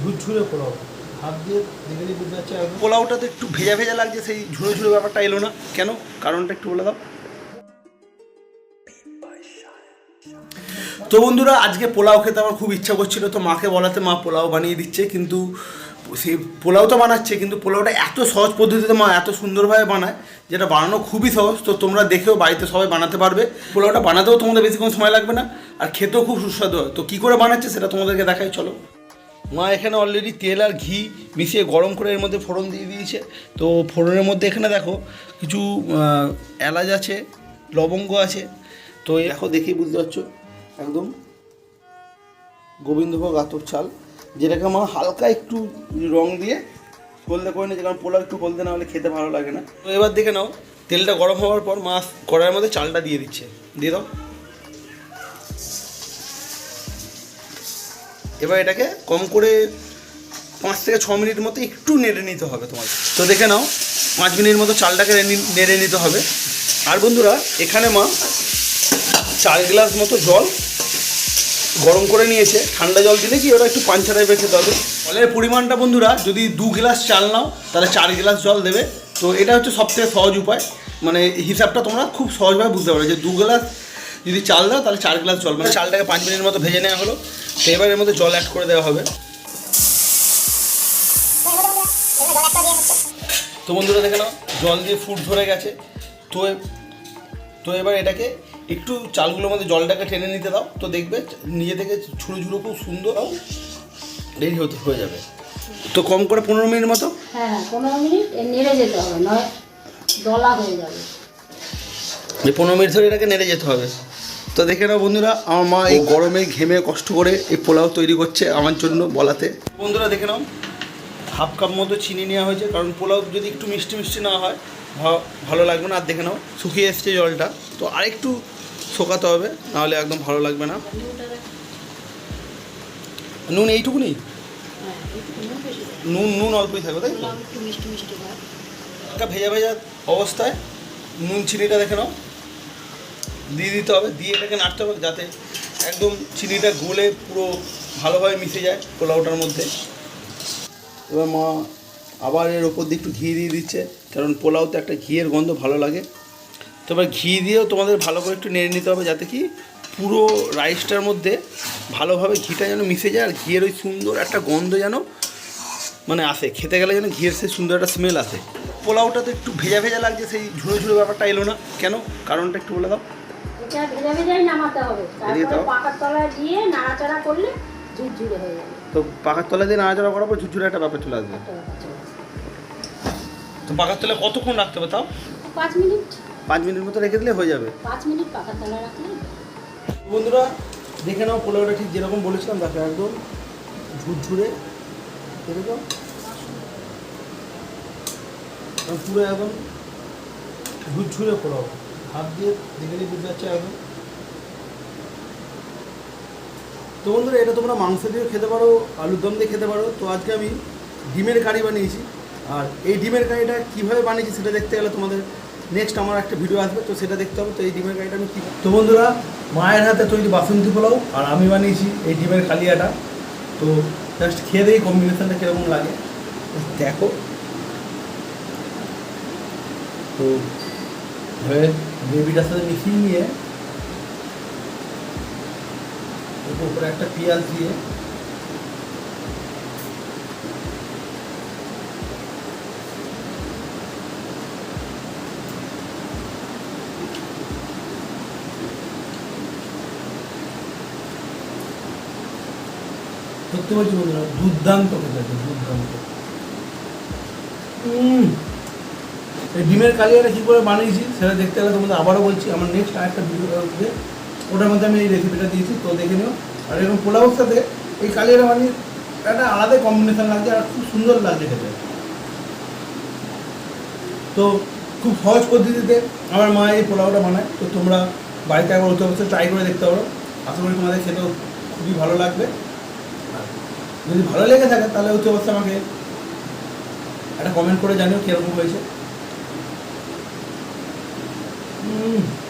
ঝুরঝুরে পোলাও হাত দিয়ে দেখে বুঝতে পারছি পোলাওটা তো একটু ভেজা ভেজা লাগছে, সেই ঝুড়ো ঝুড়ো ব্যাপারটা এলো না। কেন? কারণটা একটু বলে দাও। তো বন্ধুরা, আজকে পোলাও খেতে আমার খুব ইচ্ছা করছিল। তো মাকে বলাতে মা পোলাও বানিয়ে দিচ্ছে, কিন্তু সেই পোলাও তো বানাচ্ছে, কিন্তু পোলাওটা এত সহজ পদ্ধতিতে মা এত সুন্দরভাবে বানায়, যেটা বানানো খুবই সহজ। তো তোমরা দেখেও বাড়িতে সবাই বানাতে পারবে। পোলাওটা বানাতেও তোমাদের বেশিক্ষণ সময় লাগবে না, আর খেতেও খুব সুস্বাদু হয়। তো কী করে বানাচ্ছে সেটা তোমাদেরকে দেখাই, চলো। মা এখানে অলরেডি তেল আর ঘি মিশিয়ে গরম করে এর মধ্যে ফোড়ন দিয়ে দিয়েছে। তো ফোড়নের মধ্যে এখানে দেখো কিছু এলাচ আছে, লবঙ্গ আছে। তো দেখো, দেখেই বুঝতে পারছ, একদম গোবিন্দভোগ আতর চাল, যেটাকে মা হালকা একটু রং দিয়ে হলদে করে নিয়েছে, কারণ পোলাও একটু হলদে না হলে খেতে ভালো লাগে না। তো এবার দেখে নাও, তেলটা গরম হওয়ার পর মাছ কড়াইয়ের মধ্যে চালটা দিয়ে দিচ্ছে। দিয়ে দাও। এবার এটাকে কম করে পাঁচ থেকে ছ মিনিট মতো একটু নেড়ে নিতে হবে তোমার। তো দেখে নাও, পাঁচ মিনিট মতো চালটাকে নেড়ে নিতে হবে। আর বন্ধুরা, এখানে মা চার গ্লাস মতো জল গরম করে নিয়েছে। ঠান্ডা জল দিলে কি ওরা একটু পাঞ্চা টাইপের খেতে হবে। জলের পরিমাণটা বন্ধুরা, যদি দু গ্লাস চাল নাও, তাহলে চার গ্লাস জল দেবে। তো এটা হচ্ছে সবথেকে সহজ উপায়। মানে হিসাবটা তোমরা খুব সহজভাবে বুঝতে পারবে যে দু গ্লাস যদি চাল দাও, তাহলে চার গ্লাস জল। মানে চালটাকে পাঁচ মিনিটের মতো ভেজে নেওয়া হলো। তো এবার এর মধ্যে জল অ্যাড করে দেওয়া হবে। তো বন্ধুরা দেখে নাও জল দিয়ে ফুট ধরে গেছে। তো তো এবার এটাকে একটু চালগুলোর মধ্যে জলটাকে টেনে নিতে দাও। তো দেখবে নিজে থেকে ঝুড়ো ঝুড়ো খুব সুন্দর রেডি হতে হয়ে যাবে। তো কম করে পনেরো মিনিট মতো? হ্যাঁ পনেরো মিনিট নেড়ে যেতে হবে নয় দলা হয়ে যাবে। এই পনেরো মিনিট ধরে এটাকে নেড়ে যেতে হবে। তো দেখে নাও বন্ধুরা আমার মা এই গরমে ঘেমে কষ্ট করে এই পোলাও তৈরি করছে আমার জন্য বলাতে। বন্ধুরা দেখে নাও হাফ কাপ মতো চিনি নেওয়া হয়েছে কারণ পোলাও যদি একটু মিষ্টি মিষ্টি না হয় ভা- ভালো লাগবে না। আর দেখে নাও শুকিয়ে এসছে জলটা। তো আরেকটু শোকাতে হবে নাহলে একদম ভালো লাগবে না। নুন এইটুকুনি? নুন নুন অল্পই থাকবে তাই তো? পোলাও একটু মিষ্টি মিষ্টি একটা ভেজা ভেজা অবস্থায় নুন চিনিটা দেখে নাও। দিয়ে দিতে হবে, দিয়ে এটাকে নাড়তে হবে যাতে একদম চিনিটা গলে পুরো ভালোভাবে মিশে যায় পোলাওটার মধ্যে। এবার মা আবার এর ওপর দিয়ে একটু ঘি দিয়ে দিচ্ছে, কারণ পোলাওতে একটা ঘিয়ের গন্ধ ভালো লাগে। তো এবার ঘি দিয়েও তোমাদের ভালো করে একটু নেড়ে নিতে হবে যাতে কি পুরো রাইসটার মধ্যে ভালোভাবে ঘিটা যেন মিশে যায় আর ঘিয়ের ওই সুন্দর একটা গন্ধ যেন মানে আসে, খেতে গেলে যেন ঘিয়ের সেই সুন্দর একটা স্মেল আসে। পোলাওটা তো একটু ভেজা ভেজা লাগছে, সেই ঝুড়ো ঝুড়ো ব্যাপারটা এলো না। কেন? কারণটা একটু বলে দাও। এটা ভেজা ভেজাই নামাতে হবে। তারপরে পাকার তলায় দিয়ে নাড়াচাড়া করলে ঝুরঝুরে হয়ে যাবে। তো পাকার তলা দিয়ে নাড়াচাড়া করার পর ঝুরঝুরে একটা ব্যাপার চলে আসবে। তো পাকার তলায় কতক্ষণ রাখতে হবে তাও? পাঁচ মিনিট। পাঁচ মিনিট মতো রেখে দিলে হয়ে যাবে। পাঁচ মিনিট পাকার তলায় রাখলে। বন্ধুরা দেখে নাও পোলাওটা ঠিক যেরকম বলেছিলাম দেখো একদম ঝুরঝুরে এরকম। পুরো একদম ঝুরঝুরে পোলাও হাত দিয়ে দেখে বুঝতে পারছি একদম তো বন্ধুরা, এটা তোমরা মাংস দিয়েও খেতে পারো, আলুর দম দিয়ে খেতে পারো। তো আজকে আমি ডিমের কারি বানিয়েছি। আর এই ডিমের কারিটা কীভাবে বানিয়েছি সেটা দেখতে গেলে তোমাদের নেক্সট আমার একটা ভিডিও আসবে, তো সেটা দেখতে হবে, তো এই ডিমের কারিটা আমি কী তো বন্ধুরা, মায়ের হাতে তৈরি বাসন্তী পোলাও, আর আমি বানিয়েছি এই ডিমের কালিয়াটা। তো জাস্ট খেয়ে দেখি কম্বিনেশনটা কীরকম লাগে। দেখো। তো হয়ে গ্রেভিটার সাথে মিশিয়ে নিয়ে ওর উপরে একটা পেঁয়াজ দিয়ে সত্যি বলছি বন্ধুরা দুর্দান্ত খেতে আছে, দুর্দান্ত উম, এই ডিমের কালিয়াটা কী করে বানিয়েছি সেটা দেখতে গেলে তোমাদের আবারও বলছি, আমার নেক্সট আরেকটা ভিডিও আসবে ওটার মধ্যে আমি এই রেসিপিটা দিয়েছি, তো দেখে নিও। আর এরকম পোলাওর সাথে এই কালিয়াটা বানিয়ে একটা আলাদাই কম্বিনেশন লাগছে আর খুব সুন্দর লাগছে খেতে। তো খুব সহজ পদ্ধতিতে আমার মা এই পোলাওটা বানায়, তো তোমরা বাড়িতে একবার অতি অবশ্যই ট্রাই করে দেখতে পারো। আশা করি তোমাদের খেতেও খুবই ভালো লাগবে। যদি ভালো লেগে থাকে তাহলে অতি অবশ্যই আমাকে একটা কমেন্ট করে জানিও কীরকম হয়েছে। Mm.